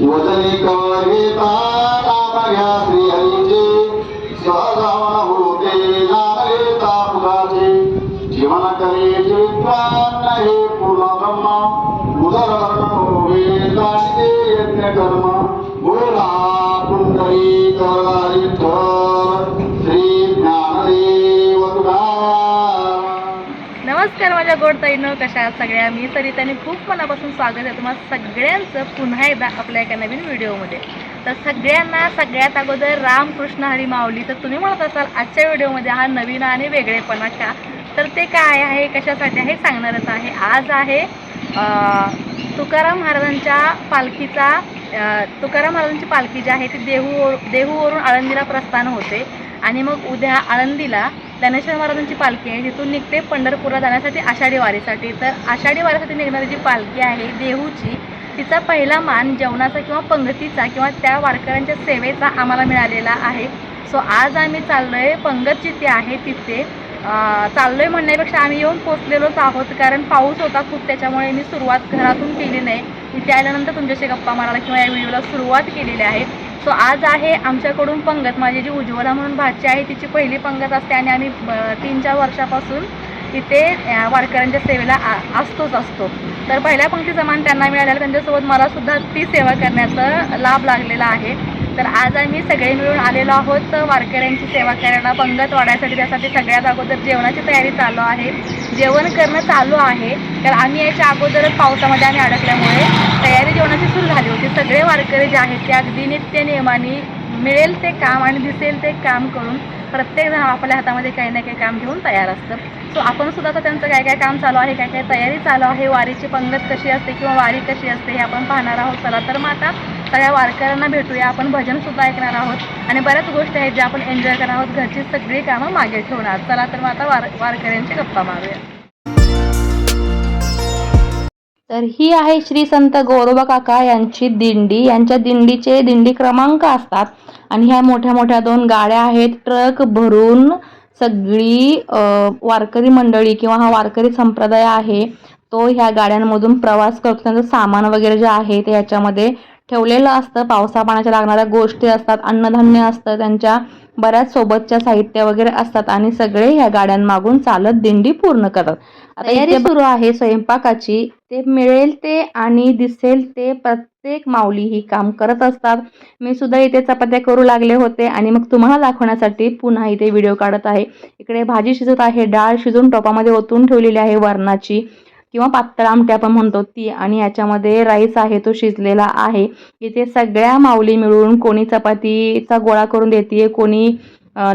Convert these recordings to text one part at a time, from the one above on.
ಮೊದಲಿಗೆ ತಾರಾಮಯ नमस्कार माझ्या गोड ताईनं कशा आहात सगळ्या? मी सरिताने खूप मनापासून स्वागत आहे तुम्हाला सगळ्यांचं पुन्हा एकदा आपल्या एका नवीन व्हिडिओमध्ये. तर सगळ्यांना सगळ्यात अगोदर रामकृष्ण हरी माऊली तर तुम्ही म्हणत असाल आजच्या व्हिडिओमध्ये हा नवीन आणि वेगळेपणा का? तर ते काय आहे कशासाठी आहे सांगणारच आहे. आज आहे तुकाराम महाराजांच्या पालखीचा तुकाराम महाराजांची पालखी जी आहे ती देहू देहूवरून आळंदीला प्रस्थान होते. आणि मग उद्या आळंदीला ज्ञानेश्वर महाराजांची पालखी आहे तिथून निघते पंढरपूरला जाण्यासाठी आषाढी वारीसाठी. तर आषाढी वारीसाठी निघणारी जी पालखी आहे देहूची तिचा पहिला मान जेवणाचा किंवा पंगतीचा किंवा त्या वारकऱ्यांच्या सेवेचा आम्हाला मिळालेला आहे. सो आज आम्ही चाललो आहे पंगत जिथे आहे तिथे. चाललो चाललोय म्हणण्यापेक्षा आम्ही येऊन पोचलेलोच आहोत कारण पाऊस होता खूप त्याच्यामुळे मी सुरुवात घरातून केली नाही. इथे आल्यानंतर तुमच्याशी गप्पा मारायला किंवा या व्हिडिओला सुरुवात केलेली आहे. सो आज आहे आमच्याकडून पंगत माझी जी उज्ज्वला म्हणून भाची आहे तिची पहिली पंगत असते आणि आम्ही तीन चार वर्षापासून इथे वारकऱ्यांच्या सेवेला आ- असतोच असतो. तर पहिल्या पंक्तीचा मान त्यांना मिळालेला त्यांच्यासोबत मलासुद्धा ती सेवा करण्याचा लाभ लागलेला आहे. तर आज आम्ही सगळे मिळून आलेलो आहोत. वारकऱ्यांची सेवा करायला पंगत वाढायसाठी त्यासाठी सगळ्यात अगोदर जेवणाची तयारी चालू आहे. जेवण करणं चालू आहे. तर आम्ही याच्या अगोदरच पावसामध्ये आम्ही अडकल्यामुळे तयारी जेवणाची सुरू झाली होती. सगळे वारकरी जे आहेत ते अगदी नित्य नियमाने मिळेल ते काम आणि दिसेल ते काम करून प्रत्येकजण आपल्या हातामध्ये काही ना काही काम घेऊन तयार असतं. सो आपण सुद्धा आता त्यांचं काय काय काम चालू आहे काय काय तयारी चालू आहे वारीची पंगत कशी असते किंवा वारी कशी असते हे आपण पाहणार आहोत. चला तर मग आता सगळ्या वारकऱ्यांना भेटूया. आपण भजन सुद्धा ऐकणार आहोत. आणि बऱ्याच गोष्टी आहेत ज्या आपण एन्जॉय करणार आहोत. घरची सगळी कामं मागे ठेवणार. चला तर मग आता वार वारकऱ्यांची गप्पा मारूया. तर ही आहे श्री संत गौरबा काका यांची दिंडी. यांच्या दिंडीचे दिंडी क्रमांक असतात. आणि ह्या मोठ्या मोठ्या दोन गाड्या आहेत. ट्रक भरून सगळी वारकरी मंडळी किंवा हा वारकरी संप्रदाय आहे. तो ह्या गाड्यांमधून प्रवास करतो. त्यांचं सामान वगैरे जे आहे ते याच्यामध्ये ठेवलेलं असतं. पावसा पाण्याच्या लागणाऱ्या गोष्टी असतात अन्नधान्य असतं त्यांच्या बऱ्याच सोबतच्या साहित्य वगैरे असतात आणि सगळे ह्या गाड्यांमागून चालत दिंडी पूर्ण करतात. आता तयारी सुरू आहे स्वयंपाकाची. ते मिळेल ते आणि दिसेल ते प्रत्येक माऊली ही काम करत असतात. मी सुद्धा इथे चपात्या करू लागले होते आणि मग तुम्हाला दाखवण्यासाठी पुन्हा इथे व्हिडिओ काढत आहे. इकडे भाजी शिजत आहे डाळ शिजून टोपामध्ये ओतून ठेवलेली आहे वरणाची. किंवा पातळ आमटी आपण म्हणतो ती. आणि याच्यामध्ये राईस आहे तो शिजलेला आहे. इथे सगळ्या माऊली मिळून कोणी चपातीचा गोळा करून देते कोणी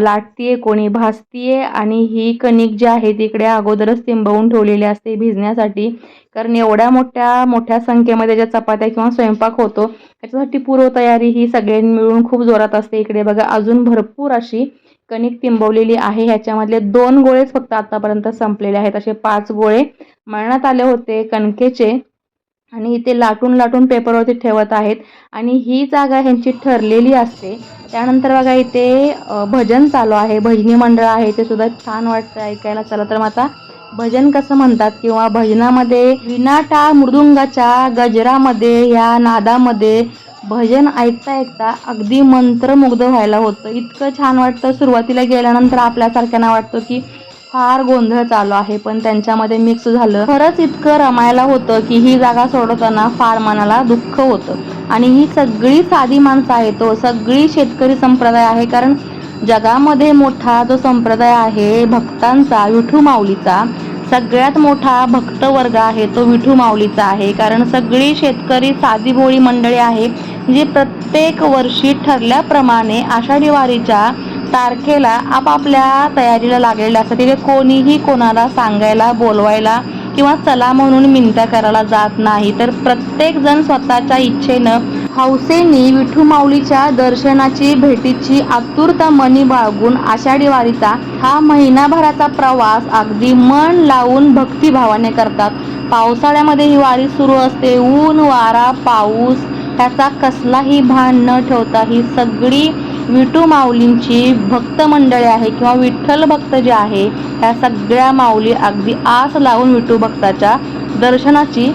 लाटतीये कोणी भाजतीये. आणि ही कणिक जी आहे तिकडे अगोदरच तिंबवून ठेवलेली असते भिजण्यासाठी. कारण एवढ्या मोठ्या मोठ्या संख्येमध्ये ज्या चपात्या किंवा स्वयंपाक होतो त्याच्यासाठी पूर्वतयारी ही सगळ्यांनी मिळून खूप जोरात असते. इकडे बघा अजून भरपूर अशी कणिक तिंबवलेली आहे. ह्याच्यामधले दोन गोळेच फक्त आतापर्यंत संपलेले आहेत. असे पाच गोळे मळण्यात आले होते कणकेचे आणि इथे लाटून लाटून पेपरवरती ठेवत आहेत. आणि ही जागा ह्यांची ठरलेली असते. त्यानंतर बघा इथे भजन चालू आहे. भजनी मंडळ आहे. ते सुद्धा छान वाटतं ऐकायला. चला तर मग आता भजन कसं म्हणतात किंवा भजनामध्ये विनाटा मृदुंगाच्या गजरामध्ये या नादामध्ये भजन ऐकता ऐकता अगदी मंत्रमुग्ध व्हायला होतं. इतकं छान वाटतं. सुरुवातीला गेल्यानंतर आपल्यासारख्यांना वाटतं की फार गोंधळ चालू आहे पण त्यांच्यामध्ये मिक्स झालं. खरंच इतकं रमायला होतं की ही जागा सोडवताना फार मनाला दुःख होतं. आणि ही सगळी साधी माणसं आहे तो हो. सगळी शेतकरी संप्रदाय आहे. कारण जगामध्ये मोठा जो संप्रदाय आहे भक्तांचा विठू माऊलीचा सगळ्यात मोठा भक्त वर्ग आहे तो विठू माऊलीचा आहे. कारण सगळी शेतकरी साधी भोळी मंडळी आहे. जी प्रत्येक वर्षी ठरल्याप्रमाणे आषाढी वारीच्या तारखेला आपापल्या तयारीला लागलेल्या असतात. तिथे कोणीही कोणाला सांगायला बोलवायला किंवा चला म्हणून मिनत्या करायला जात नाही. तर प्रत्येक जण स्वतःच्या इच्छेनं हौसेनी विठू माऊलीच्या दर्शनाची भेटीची आतुरता मनी बाळगून आषाढी वारीचा हा महिनाभराचा प्रवास अगदी मन लावून भक्तिभावाने करतात. पावसाळ्यामध्ये ही वारी सुरू असते. ऊन वारा पाऊस त्याचा कसलाही भान न ठेवता ही सगळी विटू माऊलींची भक्त मंडळी आहे किंवा विठ्ठल भक्त जे आहे ह्या सगळ्या माऊली अगदी आस लावून विटू भक्ताच्या दर्शनाची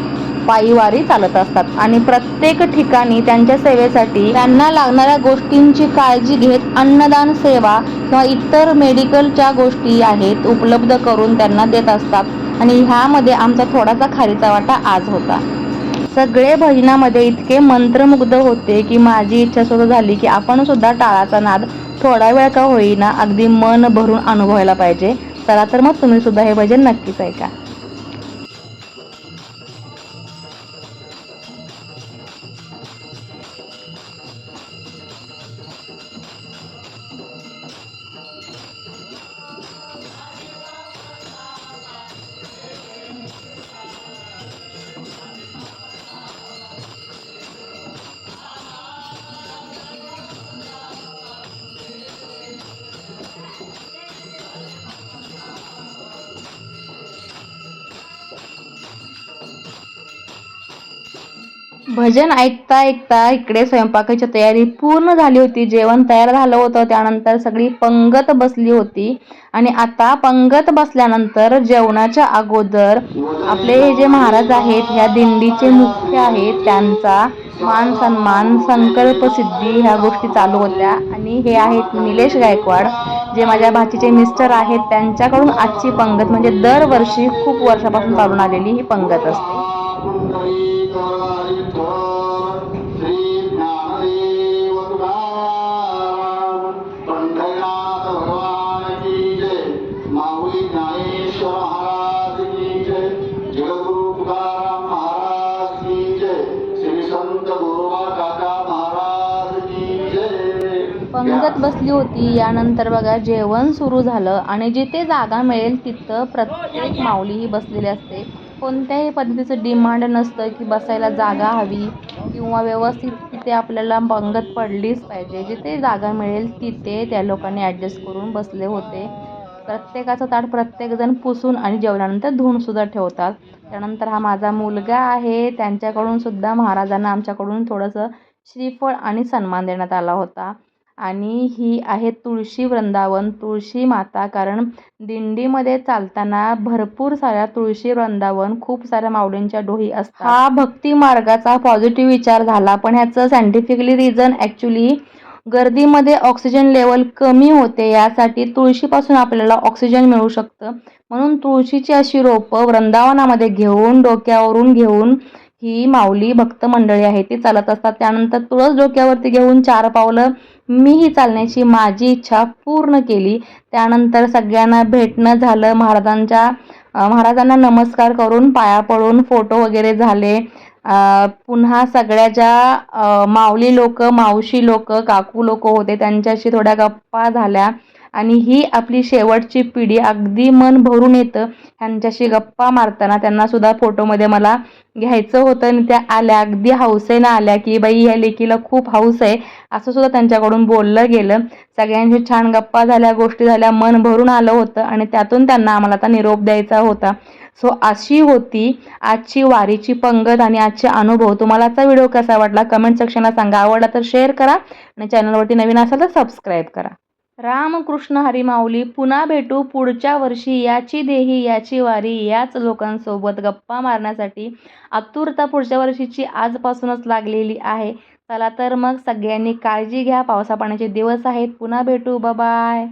पायीवारी चालत असतात. आणि प्रत्येक ठिकाणी त्यांच्या सेवेसाठी त्यांना लागणाऱ्या गोष्टींची काळजी घेत अन्नदान सेवा किंवा इतर मेडिकलच्या गोष्टी आहेत उपलब्ध करून त्यांना देत असतात. आणि ह्यामध्ये आमचा थोडासा खारीचा वाटा आज होता. सगळे भजनामध्ये इतके मंत्रमुग्ध होते की माझी इच्छा सुद्धा झाली की आपण सुद्धा टाळाचा नाद थोडा वेळ का होईना अगदी मन भरून अनुभवायला पाहिजे. चला तर मग तुम्ही सुद्धा हे भजन नक्कीच ऐका. भजन ऐकता ऐकता इकडे स्वयंपाकाची तयारी पूर्ण झाली होती. जेवण तयार झालं होतं. त्यानंतर सगळी पंगत बसली होती. आणि आता पंगत बसल्यानंतर जेवणाच्या अगोदर आपले हे जे महाराज आहेत ह्या दिंडीचे मुख्य आहेत त्यांचा मान सन्मान संकल्प सिद्धी ह्या गोष्टी चालू होत्या. आणि हे आहेत निलेश गायकवाड जे माझ्या भाचीचे मिस्टर आहेत. त्यांच्याकडून आजची पंगत म्हणजे दरवर्षी खूप वर्षापासून चालून आलेली ही पंगत असते. ज्ञानेश्वर महाराज की जय जगद्गुरु तुकाराम महाराज की जय श्री संत गोरोबा काका महाराज की जय पंगत बसली होती यानंतर बघा जेवण सुरू झालं आणि जिथे जागा मिळेल तिथं प्रत्येक माऊली ही बसलेली असते. कोणत्याही पद्धतीचं डिमांड नसतं की बसायला जागा हवी किंवा व्यवस्थित तिथे आपल्याला पंगत पडलीच पाहिजे. जिथे जागा मिळेल तिथे त्या लोकांनी ॲडजस्ट करून बसले होते. प्रत्येकाचं ताट प्रत्येकजण पुसून आणि जेवल्यानंतर धुवूनसुद्धा ठेवतात. त्यानंतर हा माझा मुलगा आहे. त्यांच्याकडून सुद्धा महाराजांना आमच्याकडून थोडंसं श्रीफळ आणि सन्मान देण्यात आला होता. आणि ही आहे तुळशी वृंदावन तुळशी माता. कारण दिंडीमध्ये चालताना भरपूर साऱ्या तुळशी वृंदावन खूप साऱ्या माऊलींच्या डोही असतात. हा भक्ती मार्गाचा पॉझिटिव्ह विचार झाला. पण ह्याचं सायंटिफिकली रिझन ॲक्च्युली गर्दीमध्ये ऑक्सिजन लेवल कमी होते यासाठी तुळशीपासून आपल्याला ऑक्सिजन मिळू शकतं. म्हणून तुळशीची अशी रोपं वृंदावनामध्ये घेऊन डोक्यावरून घेऊन ही माऊली भक्त मंडळी आहे ती चालत असतात. त्यानंतर तुळस डोक्यावरती घेऊन चार पावलं मीही चालण्याची माझी इच्छा पूर्ण केली. त्यानंतर सगळ्यांना भेटणं झालं. महाराजांच्या महाराजांना नमस्कार करून पाया पडून फोटो वगैरे झाले. पुन्हा सगळ्या ज्या माऊली लोक मावशी लोक काकू लोक होते त्यांच्याशी थोड्या गप्पा झाल्या. आणि ही आपली शेवटची पिढी अगदी मन भरून येतं. ह्यांच्याशी गप्पा मारताना त्यांनासुद्धा फोटोमध्ये मला घ्यायचं होतं. आणि त्या आल्या अगदी हौसेनं आल्या की बाई ह्या लेकीला खूप हौस आहे. असं सुद्धा त्यांच्याकडून बोललं गेलं. सगळ्यांशी छान गप्पा झाल्या गोष्टी झाल्या मन भरून आलं होतं. आणि त्यातून त्यांना आम्हाला आता निरोप द्यायचा होता. सो अशी होती आजची वारीची पंगत आणि आजचे अनुभव. तुम्हाला आजचा व्हिडिओ कसा वाटला? कमेंट सेक्शनला सांगा. आवडला तर शेअर करा आणि चॅनलवरती नवीन असाल तर सबस्क्राईब करा. रामकृष्ण हरिमाऊली पुन्हा भेटू पुढच्या वर्षी. याची देही याची वारी याच लोकांसोबत गप्पा मारण्यासाठी. आतुरता पुढच्या वर्षीची आजपासूनच लागलेली आहे. चला तर मग सगळ्यांनी काळजी घ्या. पावसापाण्याचे दिवस आहेत. पुन्हा भेटू. बाय